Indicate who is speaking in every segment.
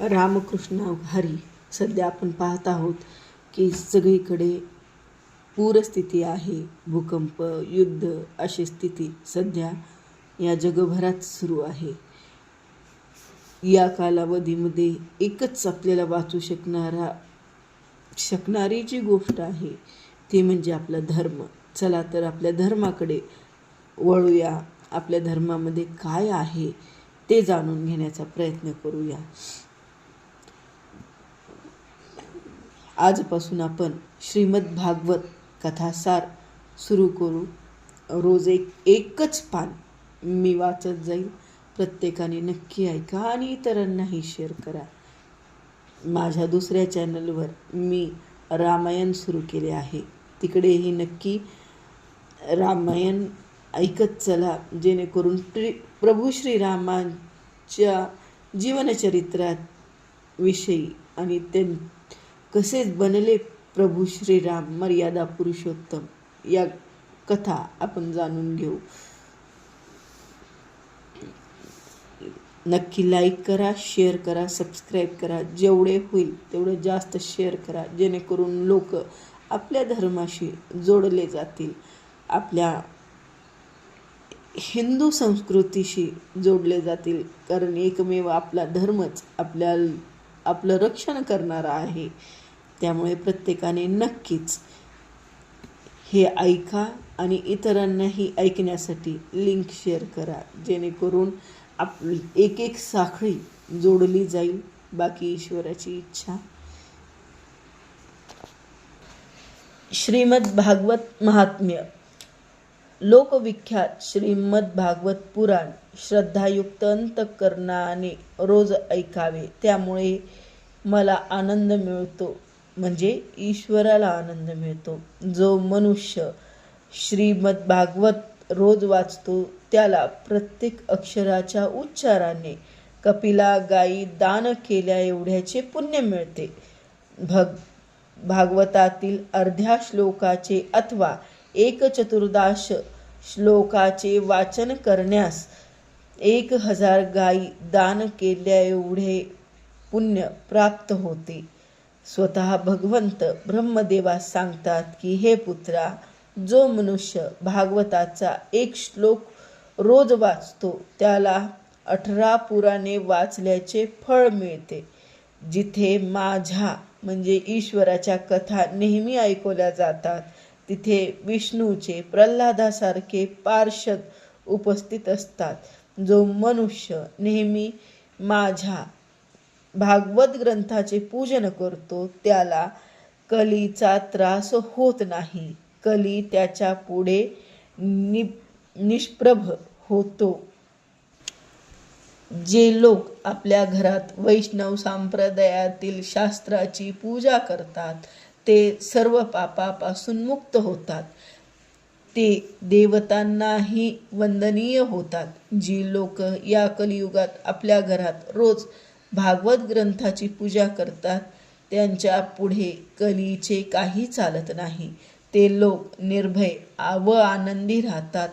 Speaker 1: रामकृष्ण हरी सध्या आपण पाहत आहोत की सगळीकडे पूरस्थिती आहे. भूकंप युद्ध अशी स्थिती सध्या या जगभरात सुरू आहे. या कालावधीमध्ये एकच आपल्याला वाचू शकणारा शकणारी जी गोष्ट आहे ती म्हणजे आपला धर्म. चला तर आपल्या धर्माकडे वळूया. आपल्या धर्मामध्ये काय आहे ते जाणून घेण्याचा प्रयत्न करूया. आजपासून आपण श्रीमद भागवत कथासार सुरू करू. रोज एक एकच पान मी वाचत जाईल प्रत्येकाने नक्की ऐका आणि इतरांनाही शेअर करा. माझ्या दुसऱ्या चॅनलवर मी रामायण सुरू केले आहे. तिकडेही नक्की रामायण ऐकत चला जेणेकरून प्रि प्रभू श्रीरामांच्या जीवनचरित्रात विषयी आणि त्यां कसे बनले प्रभू श्रीराम मर्यादा पुरुषोत्तम? या कथा आपण जाणून घेऊ. नक्की लाईक करा शेअर करा सबस्क्राईब करा. जेवढे होईल तेवढं जास्त शेअर करा. जेणेकरून लोक आपल्या धर्माशी जोडले जातील. आपल्या हिंदू संस्कृतीशी जोडले जातील. कारण एकमेव आपला धर्मच आपल्या आपलं रक्षण करणारा आहे. त्यामुळे प्रत्येकाने नक्कीच हे ऐका आणि इतरांनाही ऐकण्यासाठी लिंक शेअर करा. जेणेकरून आप एक एक साखळी जोडली जाईल. बाकी ईश्वराची इच्छा. श्रीमद भागवत महात्म्य. लोकविख्यात श्रीमद भागवत पुराण श्रद्धायुक्त अंतकरणाने रोज ऐकावे. त्यामुळे मला आनंद मिळतो. म्हणजे ईश्वराला आनंद मिळतो. जो मनुष्य श्रीमद भागवत रोज वाचतो त्याला प्रत्येक अक्षराच्या उच्चाराने कपिला गायी दान केल्या एवढ्याचे पुण्य मिळते. भग भागवतातील अर्ध्या श्लोकाचे अथवा एक चतुर्दाश श्लोकाचे वाचन करण्यास एक हजार गायी दान केल्या एवढे पुण्य प्राप्त होते. स्वतः भगवंत ब्रह्मदेवास सांगतात की हे पुत्रा जो मनुष्य भागवताचा एक श्लोक रोज वाचतो त्याला अठरा पुराणे वाचल्याचे फळ मिळते. जिथे माझ्या म्हणजे ईश्वराच्या कथा नेहमी ऐकवल्या जातात तिथे विष्णूचे प्रल्हादासारखे पार्षद उपस्थित असतात. जो मनुष्य नेहमी माझ्या भागवत ग्रंथाचे पूजन करतो त्याला कलीचा त्रास होत नाही. कली त्याच्या पुढे नि निष्प्रभ होतो. जे लोक आपल्या घरात वैष्णव संप्रदायातील शास्त्राची पूजा करतात ते सर्व पापापासून मुक्त होतात. ते देवतांनाही वंदनीय होतात. जी लोक या कलियुगात आपल्या घरात रोज भागवत ग्रंथाची पूजा करतात त्यांच्या पुढे कलीचे काही चालत नाही. ते लोक निर्भय व आनंदी राहतात.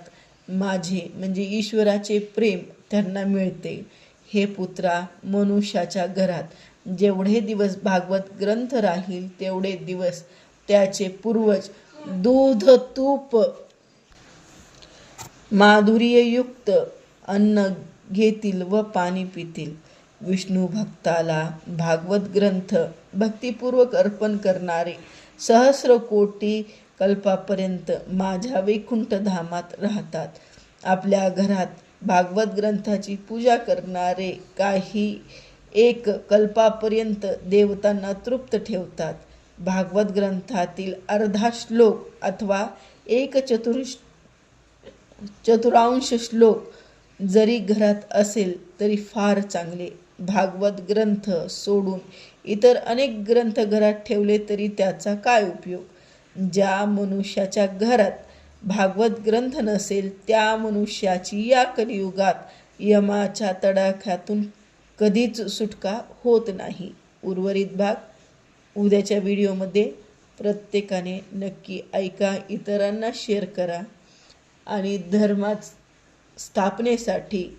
Speaker 1: माझे म्हणजे ईश्वराचे प्रेम त्यांना मिळते. हे पुत्रा मनुष्याच्या घरात जेवढे दिवस भागवत ग्रंथ राहील तेवढे दिवस त्याचे पूर्वज दूध तूप माधुर्ययुक्त अन्न घेतील व पाणी पितील. विष्णू भक्ताला भागवत ग्रंथ भक्तिपूर्वक अर्पण करणारे सहस्र कोटी कल्पापर्यंत माझ्या वैकुंठ धामात राहतात. आपल्या घरात भागवत ग्रंथाची पूजा करणारे काही एक कल्पापर्यंत देवतांना तृप्त ठेवतात. भागवत ग्रंथातील अर्धा श्लोक अथवा एक चतुर चतुरांश श्लोक जरी घरात असेल तरी फार चांगले. भागवत ग्रंथ सोडून इतर अनेक ग्रंथ घरात ठेवले तरी त्याचा काय उपयोग? ज्या मनुष्याच्या घरात भागवत ग्रंथ नसेल त्या मनुष्याची या कलियुगात यमाच्या तडाख्यातून कधीच सुटका होत नाही. उर्वरित भाग उद्याच्या व्हिडिओमध्ये प्रत्येकाने नक्की ऐका इतरांना शेअर करा आणि धर्मात स्थापनेसाठी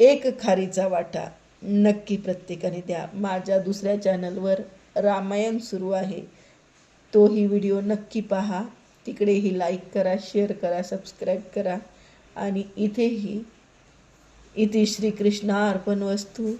Speaker 1: एक खारीचा वाटा नक्की प्रत्येकाने द्या. माझ्या दुसऱ्या चॅनलवर रामायण सुरू आहे. तोही व्हिडिओ नक्की पहा. तिकडेही लाईक करा शेअर करा सबस्क्राईब करा आणि इथेही इति श्रीकृष्णार्पणवस्तू